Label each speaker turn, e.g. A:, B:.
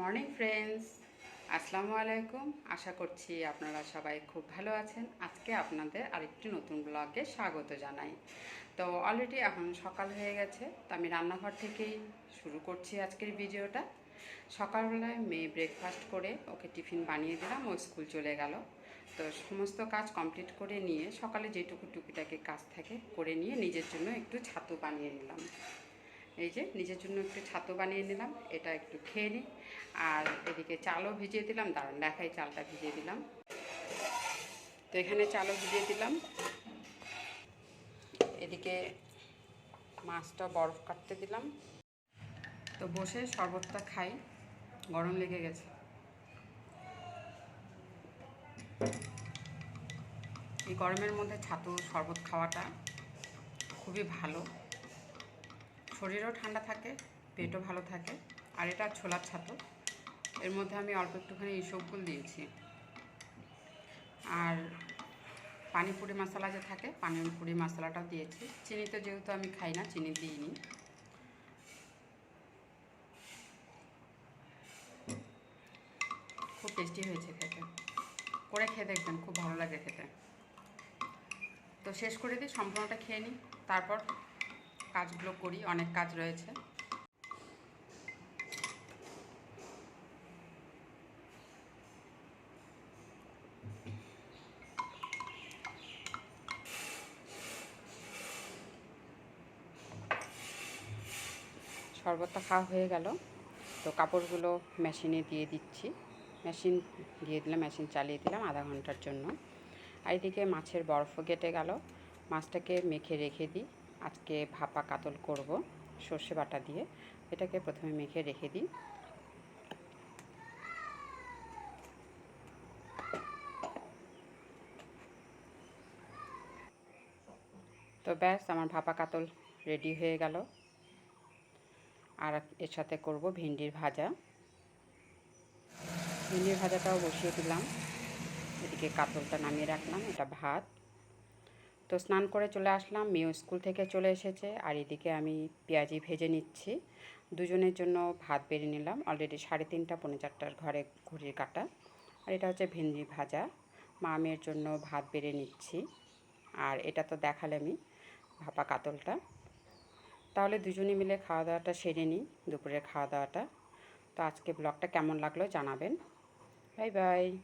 A: Morning friends আসসালামু আলাইকুম আশা করছি আপনারা সবাই খুব ভালো আছেন। আজকে আপনাদের আরেকটি নতুন ব্লগে স্বাগত জানাই। তো অলরেডি এখন সকাল হয়ে গেছে, তো আমি রান্নাঘর থেকেই শুরু করছি আজকের ভিডিওটা। সকালবেলায় মেয়ে ব্রেকফাস্ট করে ওকে টিফিন বানিয়ে দিলাম, ও স্কুল চলে গেল। তো সমস্ত কাজ কমপ্লিট করে নিয়ে সকালে যেটুকু টুকিটাকি কাজ থাকে, করে নিয়ে নিজের জন্য একটু ছাতু বানিয়ে নিলাম। এই যে নিজের জন্য একটু ছাতু বানিয়ে নিলাম, এটা একটু খেয়ে নিই। আর এদিকে চালও ভিজিয়ে দিলাম দাঁড়ান দেখাই চালটা ভিজিয়ে দিলাম। তো এখানে চালও ভিজিয়ে দিলাম। এদিকে মাছটা বরফ কাটতে দিলাম। তো বসে শরবতটা খাই, গরম লেগে গেছে। এই গরমের মধ্যে ছাতু শরবত খাওয়াটা খুবই ভালো। শরীরও ঠান্ডা থাকে, পেটও ভালো থাকে, আর এটা ছোলার ছাতু। এর মধ্যে আমি অল্প একটুখানি ইসবগুল দিয়েছি। আর পানিপুরি মশলা যে থাকে পানিপুরি মশলাটাও দিয়েছি। চিনিতে যেহেতু আমি খাই না, চিনি দিইনি। খুব টেস্টি হয়েছে খেতে। করে খেয়ে দেখবেন, খুব ভালো লাগে খেতে। তো শেষ করে দিই, সম্পূর্ণটা খেয়ে নিই। তারপর কাজগুলো করি, অনেক কাজ রয়েছে। শরবতটা খাওয়া হয়ে গেল। তো কাপড়গুলো মেশিনে দিয়ে দিচ্ছি। মেশিন দিয়ে দিলাম, মেশিন চালিয়ে দিলাম আধা ঘণ্টার জন্য। আর এদিকে মাছের বরফও কেটে গেল। মাছটাকে মেখে রেখে দিই। আজকে ভাপা কাতল করব সর্ষে বাটা দিয়ে। এটাকে প্রথমে মেখে রেখে দিই। তো ব্যাস, আমার ভাপা কাতল রেডি হয়ে গেল। আর এর সাথে করব ভেন্ডির ভাজা। ভেন্ডির ভাজাটাও বসিয়ে দিলাম। এদিকে কাতলটা নামিয়ে রাখলাম। এটা ভাত। তো স্নান করে চলে আসলাম। মেয়েও স্কুল থেকে চলে এসেছে। আর এদিকে আমি পেঁয়াজি ভেজে নিচ্ছি। দুজনের জন্য ভাত বেড়ে নিলাম। অলরেডি সাড়ে তিনটা, পৌনে চারটার ঘরে ঘড়ির কাটা। আর এটা হচ্ছে ভেন্ডি ভাজা। মা মেয়ের জন্য ভাত বেড়ে নিচ্ছি। আর এটা তো দেখালে আমি ভাপা কাতলটা। তাহলে দুজনে মিলে খাওয়া দাওয়াটা সেরে নিই, দুপুরের খাওয়া দাওয়াটা। তো আজকে ব্লগটা কেমন লাগল জানাবেন। Bye bye.